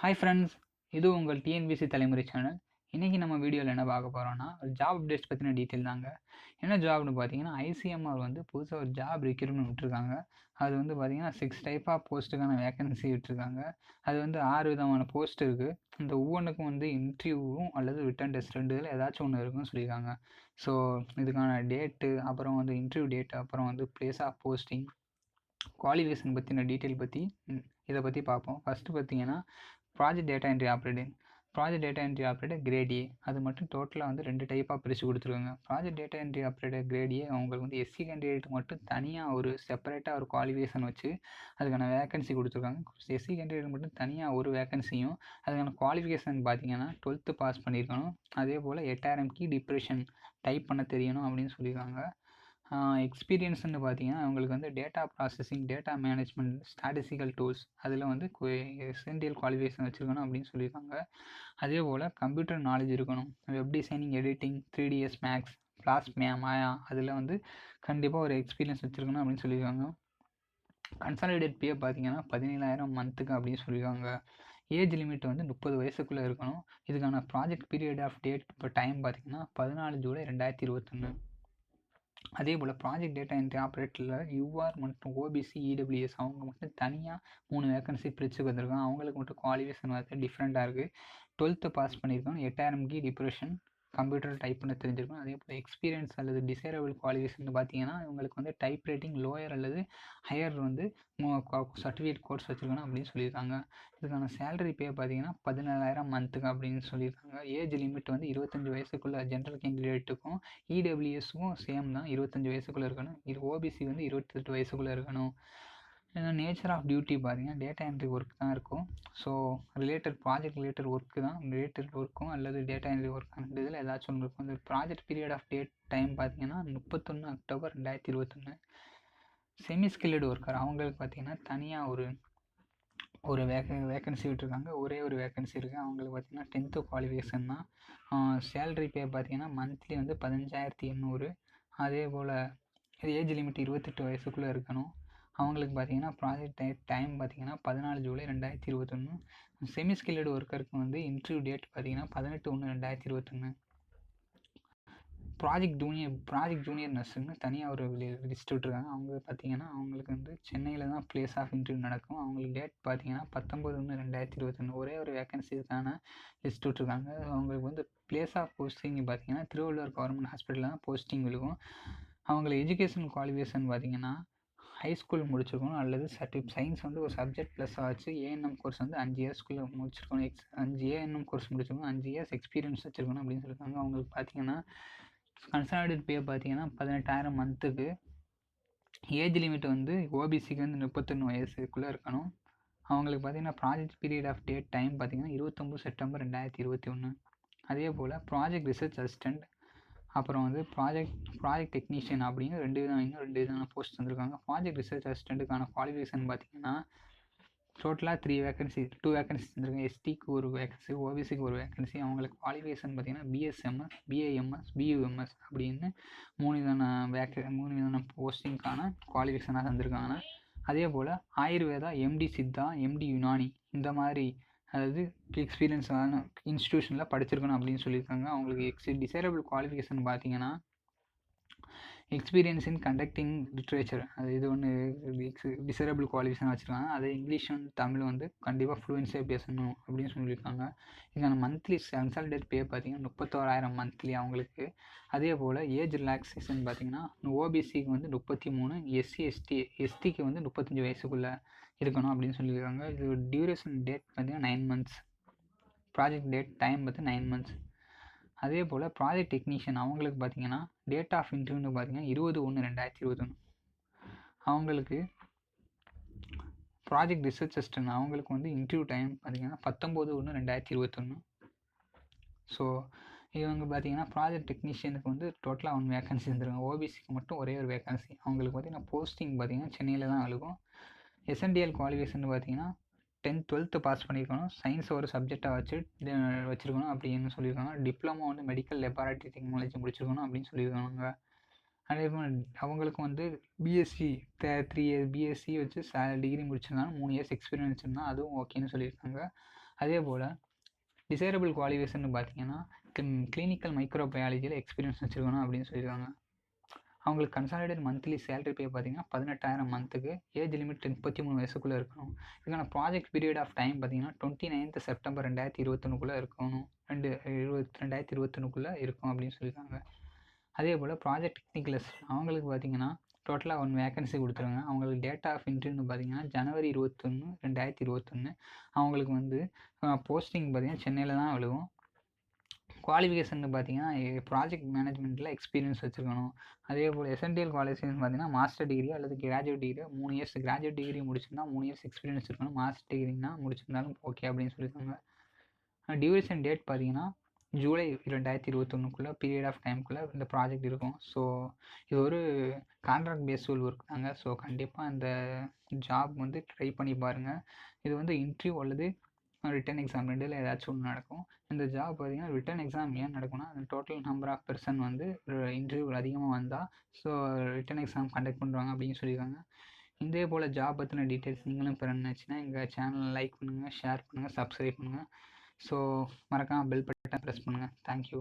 Hi friends இது உங்கள் TNPSC தலைமுறை சேனல் இன்றைக்கி நம்ம வீடியோவில் என்ன பார்க்க போகிறோம்னா ஒரு ஜாப் அப்டேட்ஸ் பற்றின டீட்டெயில் தாங்க. என்ன ஜாப்னு பார்த்தீங்கன்னா ஐசிஎம்ஆர் வந்து புதுசாக ஒரு ஜாப் ரெக்யூர்மெண்ட் விட்டுருக்காங்க. அது வந்து பார்த்திங்கன்னா சிக்ஸ் டைப் ஆஃப் போஸ்ட்டுக்கான வேக்கன்சி விட்டுருக்காங்க. அது வந்து ஆறு விதமான போஸ்ட் இருக்குது இந்த ஒவ்வொன்றுக்கும் வந்து இன்டர்வியூவும் அல்லது ரிட்டன் டெஸ்ட் ரெண்டு இதில் ஏதாச்சும் ஒன்று இருக்குன்னு சொல்லியிருக்காங்க. ஸோ இதுக்கான டேட்டு அப்புறம் வந்து இன்டர்வியூ டேட் அப்புறம் வந்து பிளேஸ் ஆஃப் போஸ்டிங் குவாலிஃபிகேஷன் பற்றின டீட்டெயில் பற்றி இதை பற்றி பார்ப்போம். ஃபஸ்ட்டு பார்த்தீங்கன்னா project data entry operating project data entry operator grade A அது மட்டும் டோட்டலாக வந்து ரெண்டு டைப்பாக பிரித்து கொடுத்துருக்காங்க. Project data entry operator grade A அவங்களுக்கு வந்து எஸ்சி கேண்டிடேட் மட்டும் தனியாக ஒரு செப்பரேட்டாக ஒரு குவாலிஃபிகேஷன் வச்சு அதுக்கான வேகன்சி கொடுத்துருக்காங்க. எஸ்சி கேண்டிடேட் மட்டும் தனியாக ஒரு வேகன்சியும் அதுக்கான குவாலிஃபிகேஷன் பார்த்தீங்கன்னா டுவெல்த்து பாஸ் பண்ணியிருக்கணும் அதே போல் எட்டாயிரம் கீ டிப்ரெஷன் டைப் பண்ண தெரியணும் அப்படின்னு சொல்லியிருக்காங்க எக்ஸ்பீரியன்ஸ்னு பார்த்தீங்கன்னா அவங்களுக்கு வந்து data processing data management statistical tools அதில் வந்து எசென்டியல் குவாலிஃபிகேஷன் வச்சுருக்கணும் அப்படின்னு சொல்லியிருக்காங்க. அதே போல் கம்ப்யூட்டர் நாலேஜ் இருக்கணும். Web designing editing three DS Max flash மேமாயா அதில் வந்து கண்டிப்பாக ஒரு எக்ஸ்பீரியன்ஸ் வச்சுருக்கணும் அப்படின்னு சொல்லியிருக்காங்க. கன்சாலிடேட் பே பார்த்தீங்கன்னா பதினேழாயிரம் மந்த்துக்கு அப்படின்னு சொல்லியிருக்காங்க. ஏஜ் லிமிட் வந்து முப்பது வயசுக்குள்ளே இருக்கணும். இதுக்கான ப்ராஜெக்ட் பீரியட் ஆஃப் டேட் இப்போ டைம் பார்த்தீங்கன்னா பதினாலு ஜூலை ரெண்டாயிரத்தி இருபத்தொன்று அதே போல் ப்ராஜெக்ட் டேட்டா என்ட்ரி ஆப்ரேட்டரில் யூஆர் மற்றும் ஓபிசி இடபிள்யூஎஸ் அவங்க மட்டும் தனியாக மூணு வேகன்சி பிரித்து வந்திருக்காங்க. அவங்களுக்கு மட்டும் குவாலிஃபிகேஷன் வந்து டிஃப்ரெண்ட்டாக இருக்குது டுவெல்த்து பாஸ் பண்ணியிருக்கோம் எட்டாயிரம் கி டிப்ரெஷன் கம்ப்யூட்டர் டைப் பண்ண தெரிஞ்சிருக்கும். அதே போல் எக்ஸ்பீரியன்ஸ் அல்லது டிசைரபிள் குவாலிஃபிகேஷன் பார்த்தீங்கன்னா இவங்களுக்கு வந்து டைப் ரைட்டிங் லோயர் அல்லது ஹையர் வந்து சர்டிஃபிகேட் கோர்ஸ் வச்சுருக்கணும் அப்படின்னு சொல்லியிருக்காங்க. இதுக்கான சேலரி பே பார்த்தீங்கன்னா பதினேழாயிரம் மந்த்துக்கு அப்படின்னு சொல்லியிருக்காங்க. ஏஜ் லிமிட் வந்து இருபத்தஞ்சி வயசுக்குள்ளே ஜென்ரல் கேண்டிடேட்டுக்கும் இடபிள்யூஎஸ்க்கும் சேம் தான். இருபத்தஞ்சி வயசுக்குள்ளே இருக்கணும். இது ஓபிசி வந்து இருபத்தெட்டு வயசுக்குள்ளே இருக்கணும். நேச்சர் ஆஃப் டியூட்டி பார்த்தீங்கன்னா டேட்டா என்ட்ரி ஒர்க் தான் இருக்கும். So related project related work தான். ரிலேட்டட் ஒர்க்கும் அல்லது டேட்டா என்ட்ரி ஒர்க் அந்த இதில் ஏதாச்சும் ஒன்று இருக்கும். இந்த project period of date time பார்த்தீங்கன்னா முப்பத்தொன்று அக்டோபர் ரெண்டாயிரத்தி இருபத்தொன்று செமி ஸ்கில்டு ஒர்க்கர் அவங்களுக்கு பார்த்தீங்கன்னா தனியாக ஒரு ஒரு வேக வேக்கன்சி விட்டுருக்காங்க. ஒரே ஒரு வேக்கன்சி இருக்குது அவங்களுக்கு பார்த்திங்கன்னா டென்த்து குவாலிஃபிகேஷன் தான். சேல்ரி பே பார்த்தீங்கன்னா மந்த்லி வந்து பதினஞ்சாயிரத்தி எண்ணூறு. அதே போல் ஏஜ் லிமிட் இருபத்தெட்டு வயசுக்குள்ளே இருக்கணும். அவங்களுக்கு பார்த்தீங்கன்னா ப்ராஜெக்ட் டை டைம் பார்த்தீங்கன்னா பதினாலு ஜூலை ரெண்டாயிரத்தி இருபத்தொன்று செமி ஸ்கில்டு ஒர்க்கருக்கு வந்து இன்டர்வியூ டேட் பார்த்தீங்கன்னா பதினெட்டு ஒன்று ரெண்டாயிரத்தி இருபத்தொன்று ப்ராஜெக்ட் ஜூனியர் ப்ராஜெக்ட் ஜூனியர் நர்ஸுன்னு தனியாக ஒரு லிஸ்ட் விட்ருக்காங்க அவங்க பார்த்தீங்கன்னா அவங்களுக்கு வந்து சென்னையில் தான் ப்ளேஸ் ஆஃப் இன்டர்வியூ நடக்கும். அவங்களுக்கு டேட் பார்த்தீங்கன்னா பத்தொம்பது ஒன்று ரெண்டாயிரத்தி இருபத்தொன்று ஒரே ஒரு வேகன்சிக்கான லிஸ்ட் விட்ருக்காங்க அவங்களுக்கு வந்து ப்ளேஸ் ஆஃப் போஸ்டிங் பார்த்தீங்கன்னா திருவள்ளுவர் கவர்மெண்ட் ஹாஸ்பிட்டலில் தான் போஸ்டிங் விழுகும். அவங்களுக்கு எஜுகேஷன் குவாலிஃபிகேஷன் பார்த்தீங்கன்னா ஹை ஸ்கூல் முடிச்சிருக்கணும் அல்லது சர்டி சயின்ஸ் வந்து ஒரு சப்ஜெக்ட் ப்ளஸ் ஆச்சு ஏஎன்எம் கோர்ஸ் வந்து அஞ்சு இயர்ஸ்க்குள்ளே முடிச்சிருக்கணும் எக்ஸ் அஞ்சு ஏஎன்எம் கோர்ஸ் முடிச்சிருக்கணும் அஞ்சு இயர்ஸ் எக்ஸ்பீரியன்ஸ் வச்சுருக்கணும் அப்படின்னு சொல்லியிருக்காங்க அவங்களுக்கு பார்த்தீங்கன்னா கன்சாலிடேட் பே பார்த்தீங்கன்னா பதினெட்டாயிரம் மந்த்துக்கு ஏஜ் லிமிட் வந்து ஓபிசிக்கு வந்து முப்பத்தொன்று வயசுக்குள்ளே இருக்கணும். அவங்களுக்கு பார்த்தீங்கன்னா project period of date time பார்த்தீங்கன்னா இருபத்தொம்பது செப்டம்பர் ரெண்டாயிரத்தி இருபத்தி ஒன்று அதே போல் ப்ராஜெக்ட் ரிசர்ச் அசிஸ்டண்ட் அப்புறம் வந்து ப்ராஜெக்ட் ப்ராஜெக்ட் டெக்னீஷியன் அப்படின்னு ரெண்டு விதம் இன்னும் ரெண்டு விதமான போஸ்ட் வந்திருக்காங்க. ப்ராஜெக்ட் ரிசர்ச் அசிஸ்டண்ட்டுக்கான குவாலிஃபிகேஷன் பார்த்தீங்கன்னா டோட்டலாக த்ரீ வேகன்சி டூ வேகன்சி வந்திருக்காங்க. எஸ்டிக்கு ஒரு வேகன்சி ஓபிசிக்கு ஒரு வேகன்சி அவங்களுக்கு குவாலிஃபிகேஷன் பார்த்தீங்கன்னா பிஎஸ்எம்எஸ் பிஏஎம்எஸ் பியூஎம்எஸ் அப்படின்னு மூணு விதமான வேக மூணு விதமான போஸ்டிங்க்கான குவாலிஃபிகேஷனாக தந்திருக்காங்க. அதே போல் ஆயுர்வேதா எம்டி சித்தா எம்டி யுனானி இந்த மாதிரி அதாவது எக்ஸ்பீரியன்ஸான இன்ஸ்டியூஷனில் படிச்சிருக்கணும் அப்படின்னு சொல்லியிருக்காங்க. அவங்களுக்கு எக்ஸ் டிசைரபிள் குவாலிஃபிகேஷன் பார்த்தீங்கன்னா எக்ஸ்பீரியன்ஸ் இன் கண்டக்டிங் லிட்ரேச்சர் அது இது ஒன்று எக்ஸ் டிசரபிள் குவாலிஃபிகேஷன் வச்சுருக்காங்க. அது இங்கிலீஷ் வந்து தமிழ் வந்து கண்டிப்பாக ஃப்ளூயன்ஸியாக பேசணும் அப்படின்னு சொல்லியிருக்காங்க. இதுக்கான மந்த்லி கன்சல்டேட் பே பார்த்தீங்கன்னா முப்பத்தோராயிரம் மந்த்லி அவங்களுக்கு. அதே போல் ஏஜ் ரிலாக்ஸேஷன் பார்த்தீங்கன்னா ஓபிசிக்கு வந்து முப்பத்தி மூணு எஸ்சி எஸ்டி எஸ்டிக்கு வந்து முப்பத்தஞ்சு வயசுக்குள்ளே. இருக்கணும் அப்படின்னு சொல்லியிருக்காங்க. இது டியூரேஷன் டேட் பார்த்தீங்கன்னா nine months project date time பார்த்து நைன் மந்த்ஸ் அதே போல் ப்ராஜெக்ட் டெக்னீஷியன் அவங்களுக்கு பார்த்தீங்கன்னா டேட் ஆஃப் இன்டர்வியூன்னு பார்த்தீங்கன்னா இருபது ஒன்று ரெண்டாயிரத்தி இருபத்தொன்று அவங்களுக்கு ப்ராஜெக்ட் ரிசர்ச் அசிஸ்டன்ட் அவங்களுக்கு வந்து இன்டர்வியூ டைம் பார்த்தீங்கன்னா பத்தொம்போது ஒன்று ரெண்டாயிரத்தி இருபத்தொன்று ஸோ இவங்க பார்த்தீங்கன்னா ப்ராஜெக்ட் டெக்னீஷியனுக்கு வந்து டோட்டலாக ஒன் வேகன்சி இருந்துருக்காங்க ஓபிசிக்கு மட்டும் ஒரே ஒரு வேகன்சி அவங்களுக்கு பார்த்தீங்கன்னா போஸ்டிங் பார்த்தீங்கன்னா சென்னையில் தான் அவங்களுக்கும் எஸ்என்டிஎல் குவாலிஃபிகேஷன் பார்த்தீங்கன்னா டென்த் டுவெல்த்து பாஸ் பண்ணியிருக்கணும். சயின்ஸ் ஒரு சப்ஜெக்டாக வச்சு வச்சுருக்கணும் அப்படின்னு சொல்லியிருக்காங்க. டிப்ளமோ வந்து மெடிக்கல் லெபார்ட்டரி டெக்னாலஜி முடிச்சிருக்கணும் அப்படின்னு சொல்லியிருக்காங்க. அதே மாதிரி அவங்களுக்கு வந்து பிஎஸ்சி த்ரீ இயர் பிஎஸ்சி வச்சு ச டிகிரி முடிச்சிருந்தாலும் மூணு இயர்ஸ் எக்ஸ்பீரியன்ஸ் இருந்தால் அதுவும் ஓகேன்னு சொல்லியிருக்காங்க. அதே போல் டிசைரபிள் குவாலிஃபிகேஷன் பார்த்தீங்கன்னா கிளினிக்கல் மைக்ரோ பயாலஜியில் எக்ஸ்பீரியன்ஸ் வச்சுருக்கணும் அப்படின்னு சொல்லியிருக்காங்க. அவங்களுக்கு கன்சாலிடேட் மந்த்லி சேலரி பே பார்த்தீங்கன்னா பதினெட்டாயிரம் மந்த்துக்கு ஏஜ் லிமிட் முப்பத்தி மூணு வயசுக்குள்ளே இருக்கணும். இதுக்கான ப்ராஜெக்ட் பீரியட் ஆஃப் டைம் பார்த்தீங்கன்னா டுவெண்ட்டி நைன்த் செப்டம்பர் ரெண்டாயிரத்தி இருபத்தொன்னுக்குள்ளே இருக்கணும். ரெண்டு இருபத்தி ரெண்டாயிரத்தி இருபத்தொன்னுக்குள்ளே இருக்கும் அப்படின்னு சொல்லியிருக்காங்க. அதே போல் ப்ராஜெக்ட் டெக்னிக்கலஸ் அவங்களுக்கு பார்த்தீங்கன்னா டோட்டலாக ஒன் வேகன்சி கொடுத்துருங்க. அவங்களுக்கு டேட் ஆஃப் இன்ட்ரின்னு பார்த்தீங்கன்னா ஜனவரி இருபத்தொன்று ரெண்டாயிரத்தி இருபத்தொன்று அவங்களுக்கு வந்து போஸ்டிங் பார்த்தீங்கன்னா சென்னையில் தான் விழுவும். குவாலிஃபிகேஷன் பார்த்தீங்கன்னா ப்ராஜெக்ட் மேனேஜ்மெண்ட்டில் எக்ஸ்பீரியன்ஸ் வச்சுருக்கணும். அதே போல் எஸ்என்டிஎல் குவாலிஃபிகேஷன் பார்த்தீங்கன்னா மாஸ்டர் டிகிரி அல்லது கிராஜுவேட் டிகிரி மூணு இயர்ஸ் கிராஜுவேட் டிகிரி முடிச்சிருந்தா மூணு இயர்ஸ் எக்ஸ்பீரியன்ஸ் இருக்கணும். மாஸ்டர் டிகிரினா முடிச்சிருந்தாலும் ஓகே அப்படின்னு சொல்லியிருக்காங்க. டியூரேஷன் டேட் பார்த்தீங்கன்னா ஜூலை ரெண்டாயிரத்தி இருபத்தொன்னுக்குள்ளே பீரியட் ஆஃப் டைமுக்குள்ளே இந்த ப்ராஜெக்ட் இருக்கும். ஸோ இது ஒரு கான்ட்ராக்ட் பேஸ்ஃபுல் ஒர்க் தாங்க. ஸோ கண்டிப்பாக அந்த ஜாப் வந்து ட்ரை பண்ணி பாருங்கள் இது வந்து இன்ட்ரிவ் அல்லது ரிட்டன் எக்ஸாம் ரெண்டில் ஏதாச்சும் ஒன்று நடக்கும். இந்த ஜாப் பார்த்தீங்கன்னா ரிட்டன் எக்ஸாம் ஏன் நடக்கும்னா டோட்டல் நம்பர் ஆஃப் பெர்சன் வந்து இன்டர்வியூ அதிகமாக வந்தால் ஸோ ரிட்டன் எக்ஸாம் கண்டக்ட் பண்ணுறாங்க அப்படின்னு சொல்லியிருக்காங்க இதே போல் ஜாப் பற்றின டீட்டெயில்ஸ் நீங்களும் பெற எங்கள் சேனலை லைக் பண்ணுங்கள் ஷேர் பண்ணுங்கள் சப்ஸ்கிரைப் பண்ணுங்கள் ஸோ மறக்காமல் பெல் பட்டன் ப்ரெஸ் பண்ணுங்கள் தேங்க்யூ